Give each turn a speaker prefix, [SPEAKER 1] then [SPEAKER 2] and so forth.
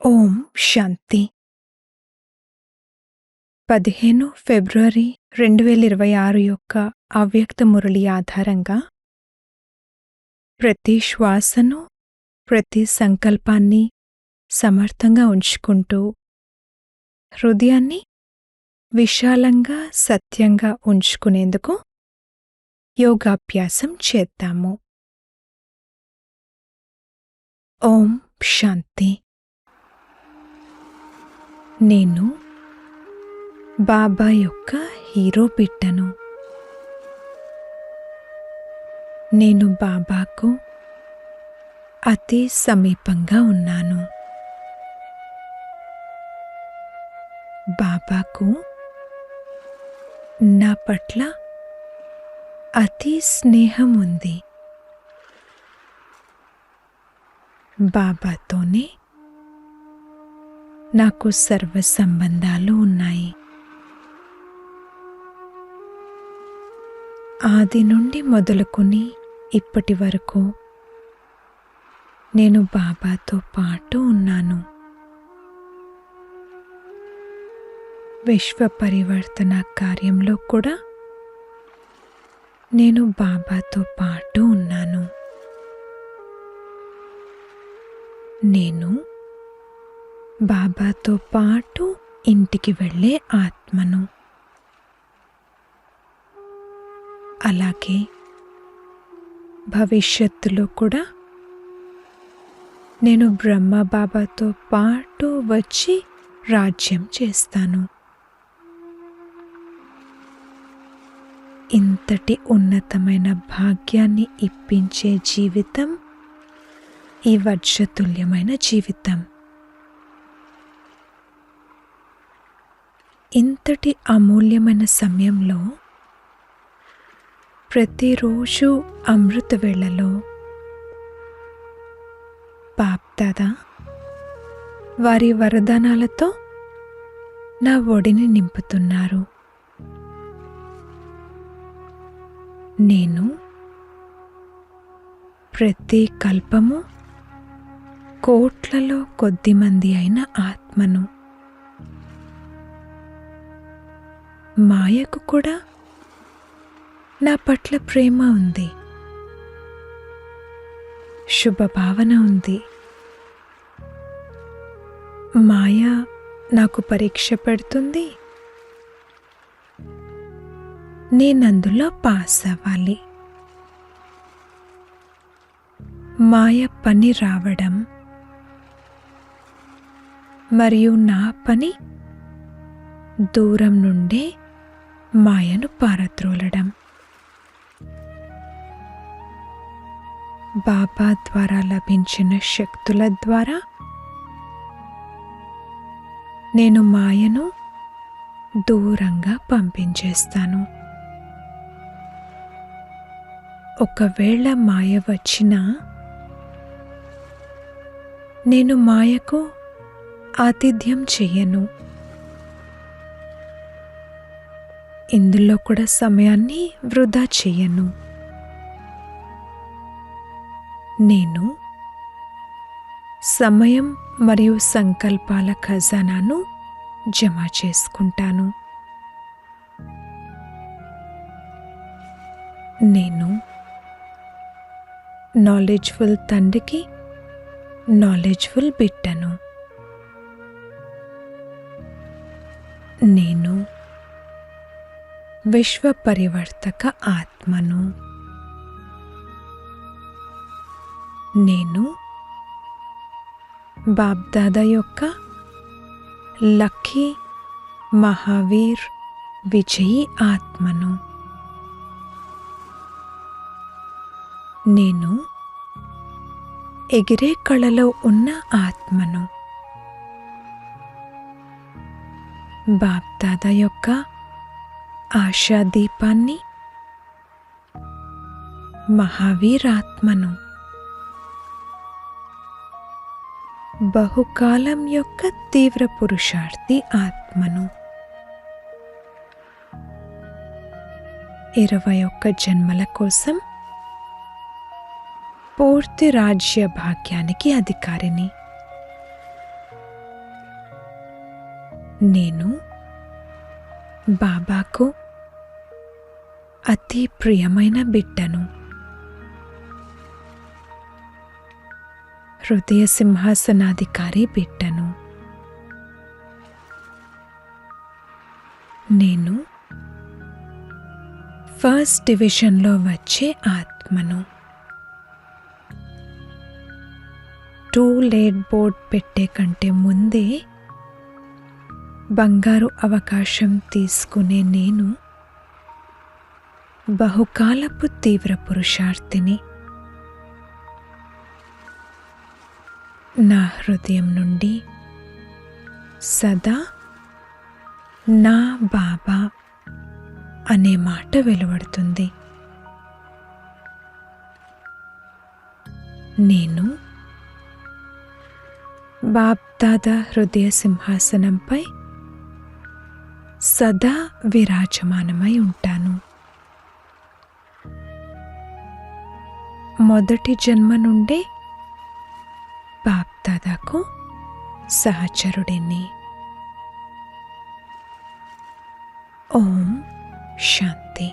[SPEAKER 1] ఓం శాంతి. పదిహేను ఫిబ్రవరి రెండు వేల ఇరవై ఆరు యొక్క అవ్యక్త మురళి ఆధారంగా ప్రతి శ్వాసను ప్రతి సంకల్పాన్ని సమర్థంగా ఉంచుకుంటూ హృదయాన్ని విశాలంగా సత్యంగా ఉంచుకునేందుకు యోగాభ్యాసం చేద్దాము. ఓం శాంతి. నేను బాబా యొక్క హీరో పిట్టను నేను బాబాకు అతి సమీపంగా ఉన్నాను. బాబాకు నా పట్ల అతి స్నేహం ఉంది. బాబాతోనే నాకు సర్వ సంబంధాలు ఉన్నాయి. ఆది నుండి మొదలుకొని ఇప్పటి వరకు నేను బాబాతో పాటు ఉన్నాను. విశ్వ పరివర్తన కార్యంలో కూడా నేను బాబాతో పాటు ఉన్నాను. నేను బాబాతో పాటు ఇంటికి వెళ్ళే ఆత్మను. అలాగే భవిష్యత్తులో కూడా నేను బ్రహ్మ బాబాతో పాటు వచ్చి రాజ్యం చేస్తాను. ఇంతటి ఉన్నతమైన భాగ్యాన్ని ఇప్పించే జీవితం ఈ వర్షతుల్యమైన జీవితం. ఇంతటి అమూల్యమైన సమయంలో ప్రతిరోజు అమృత వేళలో బాప్దాదా వారి వరదానాలతో నా ఒడిని నింపుతున్నారు. నేను ప్రతి కల్పము కోట్లలో కొద్దిమంది అయిన ఆత్మను మాయకు కూడా నా పట్ల ప్రేమ ఉంది. శుభభావన ఉంది. మాయ నాకు పరీక్ష పెడుతుంది. నేనందులో పాస్ అవ్వాలి. మాయ పని రావడం మరియు నా పని దూరం నుండే మాయను పారద్రోలడం. బాబా ద్వారా లభించిన శక్తుల ద్వారా నేను మాయను దూరంగా పంపించేస్తాను. ఒకవేళ మాయ వచ్చినా నేను మాయకు ఆతిథ్యం చెయ్యను ఇందులో కూడా సమయాన్ని వృధా చేయను. నేను సమయం మరియు సంకల్పాల ఖజానాను జమ చేసుకుంటాను. నేను నాలెడ్జ్ఫుల్ తండ్రికి నాలెడ్జ్ఫుల్ బిడ్డను. నేను విశ్వ పరివర్తక ఆత్మను. నేను బాబ్దాదా యొక్క లక్కీ మహావీర్ విజయీ ఆత్మను. నేను ఎగిరే కళలో ఉన్న ఆత్మను. బాప్దాదా యొక్క ఆశాదీపాన్ని మహావీరాత్మను. బహుకాలం యొక్క తీవ్ర పురుషార్థి ఆత్మను. ఇరవై ఒక్క జన్మల కోసం పూర్తి రాజ్య భాగ్యానికి అధికారిని. నేను బాబాకు అతి ప్రియమైన బిడ్డను. హృదయ సింహాసనాధికారి బిడ్డను. నేను ఫస్ట్ డివిజన్లో వచ్చే ఆత్మను. టూ లేట్ బోర్డ్ పెట్టే కంటే ముందే బంగారు అవకాశం తీసుకునే నేను బహుకాలపు తీవ్ర పురుషార్థిని. నా హృదయం నుండి సదా నా బాబా అనే మాట వెలువడుతుంది. నేను బాప్దాదా హృదయ సింహాసనంపై సదా విరాజమానమై ఉంటాను. మొదటి జన్మ నుండే బాప్దాదాకు సహచరుడిని. ఓం శాంతి.